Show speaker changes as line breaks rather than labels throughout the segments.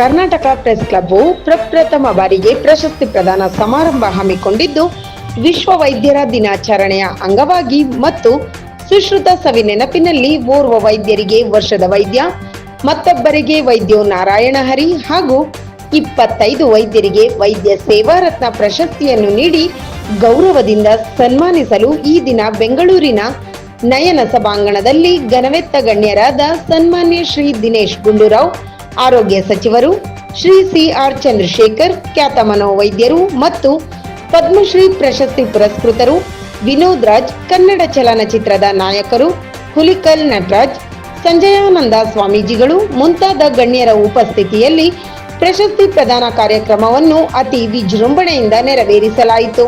Karnataka press club ಪ್ರಪ್ರಥಮ ಬಾರಿಗೆ ಪ್ರಶಸ್ತಿ ಪ್ರದಾನ ಸಮಾರಂಭ ಹಮ್ಮಿಕೊಂಡಿದ್ದು, ವಿಶ್ವ ವೈದ್ಯರ ದಿನಾಚರಣೆಯ ಅಂಗವಾಗಿ ಮತ್ತು ಸುಶ್ರುತ ಸವಿ ನೆನಪಿನಲ್ಲಿ ಓರ್ವ ವೈದ್ಯರಿಗೆ ವರ್ಷದ ವೈದ್ಯ, ಮತ್ತೊಬ್ಬರಿಗೆ ವೈದ್ಯೋ ನಾರಾಯಣ ಹರಿ ಹಾಗೂ ಇಪ್ಪತ್ತೈದು ವೈದ್ಯರಿಗೆ ವೈದ್ಯ ಸೇವಾರತ್ನ ಪ್ರಶಸ್ತಿಯನ್ನು ನೀಡಿ ಗೌರವದಿಂದ ಸನ್ಮಾನಿಸಲು ಈ ದಿನ ಬೆಂಗಳೂರಿನ ನಯನ ಸಭಾಂಗಣದಲ್ಲಿ ಘನವೆತ್ತ ಗಣ್ಯರಾದ ಸನ್ಮಾನ್ಯ ಶ್ರೀ ದಿನೇಶ್ ಗುಂಡೂರಾವ್ ಆರೋಗ್ಯ ಸಚಿವರು ಶ್ರೀ ಸಿ ಆರ್ ಚಂದ್ರಶೇಖರ್, ಖ್ಯಾತ ಮನೋವೈದ್ಯರು ಮತ್ತು ಪದ್ಮಶ್ರೀ ಪ್ರಶಸ್ತಿ ಪುರಸ್ಕೃತರು ವಿನೋದ್ ರಾಜ್, ಕನ್ನಡ ಚಲನಚಿತ್ರದ ನಾಯಕರು ಹುಲಿಕಲ್ ನಟರಾಜ್, ಸಂಜಯಾನಂದ ಸ್ವಾಮೀಜಿಗಳು ಮುಂತಾದ ಗಣ್ಯರ ಉಪಸ್ಥಿತಿಯಲ್ಲಿ ಪ್ರಶಸ್ತಿ ಪ್ರದಾನ ಕಾರ್ಯಕ್ರಮವನ್ನು ಅತಿ ವಿಜೃಂಭಣೆಯಿಂದ ನೆರವೇರಿಸಲಾಯಿತು.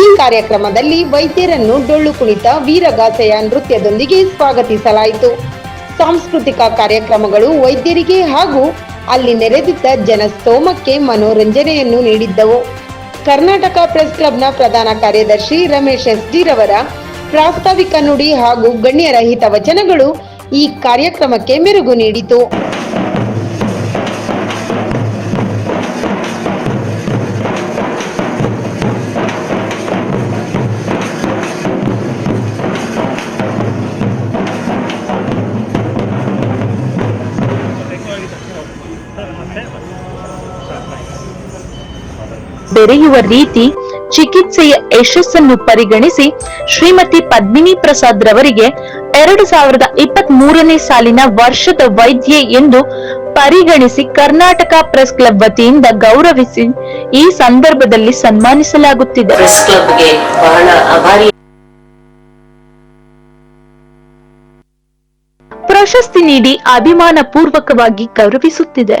ಈ ಕಾರ್ಯಕ್ರಮದಲ್ಲಿ ವೈದ್ಯರನ್ನು ಡೊಳ್ಳು ಕುಣಿತ, ವೀರಗಾಸೆಯ ನೃತ್ಯದೊಂದಿಗೆ ಸ್ವಾಗತಿಸಲಾಯಿತು. ಸಾಂಸ್ಕೃತಿಕ ಕಾರ್ಯಕ್ರಮಗಳು ವೈದ್ಯರಿಗೆ ಹಾಗೂ ಅಲ್ಲಿ ನೆರೆದಿದ್ದ ಜನಸ್ತೋಮಕ್ಕೆ ಮನೋರಂಜನೆಯನ್ನು ನೀಡಿದ್ದವು. ಕರ್ನಾಟಕ ಪ್ರೆಸ್ ಕ್ಲಬ್ನ ಪ್ರಧಾನ ಕಾರ್ಯದರ್ಶಿ ರಮೇಶ್ ಎಸ್ ರವರ ಪ್ರಾಸ್ತಾವಿಕ ನುಡಿ ಹಾಗೂ ಗಣ್ಯರ ಹಿತವಚನಗಳು ಈ ಕಾರ್ಯಕ್ರಮಕ್ಕೆ ಮೆರುಗು ನೀಡಿತು.
ಬೆರೆಯುವ ರೀತಿ ಚಿಕಿತ್ಸೆಯ ಯಶಸ್ಸನ್ನು ಪರಿಗಣಿಸಿ ಶ್ರೀಮತಿ ಪದ್ಮಿನಿ ಪ್ರಸಾದ್ ರವರಿಗೆ ಎರಡು ಸಾವಿರದ ಇಪ್ಪತ್ತ್ ಮೂರನೇ ಸಾಲಿನ ವರ್ಷದ ವೈದ್ಯೆ ಎಂದು ಪರಿಗಣಿಸಿ ಕರ್ನಾಟಕ ಪ್ರೆಸ್ ಕ್ಲಬ್ ವತಿಯಿಂದ ಗೌರವಿಸಿ ಈ ಸಂದರ್ಭದಲ್ಲಿ ಸನ್ಮಾನಿಸಲಾಗುತ್ತಿದೆ. ಪ್ರಶಸ್ತಿ ನೀಡಿ ಅಭಿಮಾನ ಪೂರ್ವಕವಾಗಿ ಗೌರವಿಸುತ್ತಿದೆ.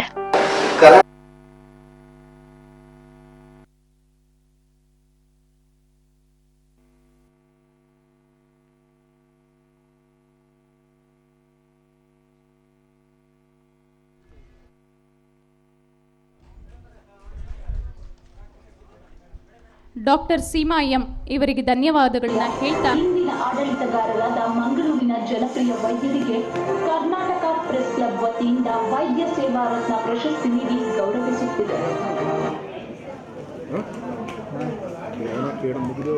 ಡಾಕ್ಟರ್ ಸೀಮಾ ಎಂ ಇವರಿಗೆ ಧನ್ಯವಾದಗಳನ್ನ ಹೇಳ್ತಾ
ಇಂದಿನ ಆಡಳಿತಗಾರರಾದ ಮಂಗಳೂರಿನ ಜನಪ್ರಿಯ ವೈದ್ಯರಿಗೆ ಕರ್ನಾಟಕ ಪ್ರೆಸ್ ಕ್ಲಬ್ ವತಿಯಿಂದ ವೈದ್ಯ ಸೇವಾ ರತ್ನ ಪ್ರಶಸ್ತಿ ನೀಡಿ ಗೌರವಿಸುತ್ತಿದೆ.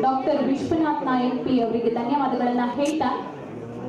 ಡಾಕ್ಟರ್ ವಿಶ್ವನಾಥ್ ನಾಯಕ್ ಪಿ ಅವರಿಗೆ ಧನ್ಯವಾದಗಳನ್ನ ಹೇಳ್ತಾ